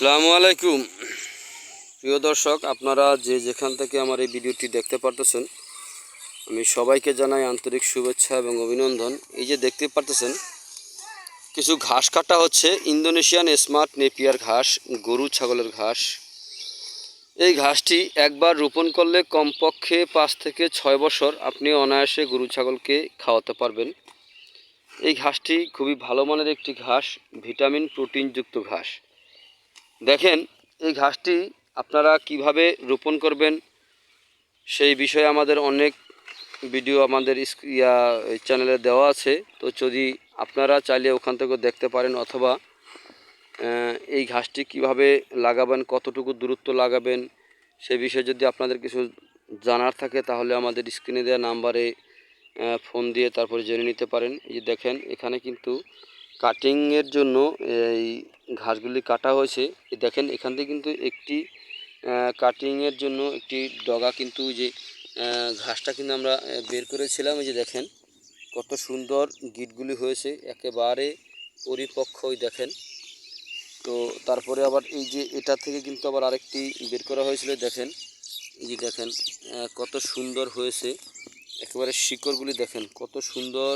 আসসালামু আলাইকুম। প্রিয় দর্শক, আপনারা যে যেখান থেকে আমার এই ভিডিওটি দেখতে পারতেছেন, আমি সবাইকে জানাই আন্তরিক শুভেচ্ছা এবং অভিনন্দন। এই যে দেখতে পারতেছেন, কিছু ঘাস কাটা হচ্ছে। ইন্দোনেশিয়ান স্মার্ট নেপিয়ার ঘাস, গরু ছাগলের ঘাস। এই ঘাসটি একবার রোপণ করলে কমপক্ষে পাঁচ থেকে ছয় বছর আপনি অনায়াসে গরু ছাগলকে খাওয়াতে পারবেন। এই ঘাসটি খুবই ভালো মানের একটি ঘাস, ভিটামিন প্রোটিনযুক্ত ঘাস। দেখেন, এই ঘাসটি আপনারা কীভাবে রোপণ করবেন সেই বিষয়ে আমাদের অনেক ভিডিও আমাদের ইয়া চ্যানেলে দেওয়া আছে। তো যদি আপনারা চাইলে ওখান থেকে দেখতে পারেন অথবা এই ঘাসটি কীভাবে লাগাবেন, কতটুকু দূরত্ব লাগাবেন, সে বিষয়ে যদি আপনাদের কিছু জানার থাকে তাহলে আমাদের স্ক্রিনে দেওয়া নাম্বারে ফোন দিয়ে তারপরে জেনে নিতে পারেন। এই দেখেন, এখানে কিন্তু কাটিংয়ের জন্য এই ঘাসগুলি কাটা হয়েছে। দেখেন, এখান থেকে কিন্তু একটি কাটিংয়ের জন্য একটি ডগা কিন্তু ওই যে ঘাসটা কিন্তু আমরা বের করেছিলাম। এই যে দেখেন, কত সুন্দর গিটগুলি হয়েছে। একেবারে পরিপক্ক, ওই দেখেন। তো তারপরে আবার এই যে এটা থেকে কিন্তু আবার আরেকটি বের করা হয়েছিল, দেখেন। এই যে দেখেন কত সুন্দর হয়েছে। একেবারে শিকড়গুলি দেখেন, কত সুন্দর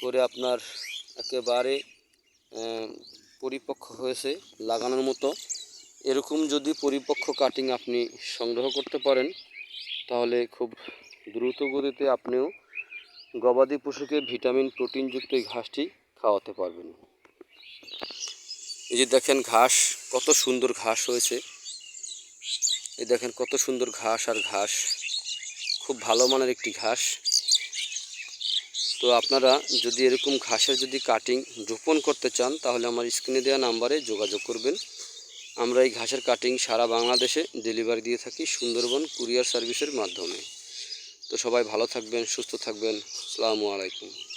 করে আপনার একেবারে পরিপক্ক হয়েছে লাগানোর মতো। এরকম যদি পরিপক্ক কাটিং আপনি সংগ্রহ করতে পারেন, তাহলে খুব দ্রুত গতিতে আপনিও গবাদি পশুকে ভিটামিন প্রোটিনযুক্ত এই ঘাসটি খাওয়াতে পারবেন। এই যে দেখেন ঘাস, কত সুন্দর ঘাস হয়েছে। এই দেখেন কত সুন্দর ঘাস আর ঘাস। খুব ভালো মানের একটি ঘাস। তো আপনারা যদি এরকম ঘাসের যদি কাটিং রোপণ করতে চান, তাহলে আমার স্ক্রিনে দেওয়া নাম্বারে যোগাযোগ করবেন। আমরা এই ঘাসের কাটিং সারা বাংলাদেশে ডেলিভারি দিয়ে থাকি সুন্দরবন কুরিয়ার সার্ভিসের মাধ্যমে। তো সবাই ভালো থাকবেন, সুস্থ থাকবেন। আসসালামু আলাইকুম।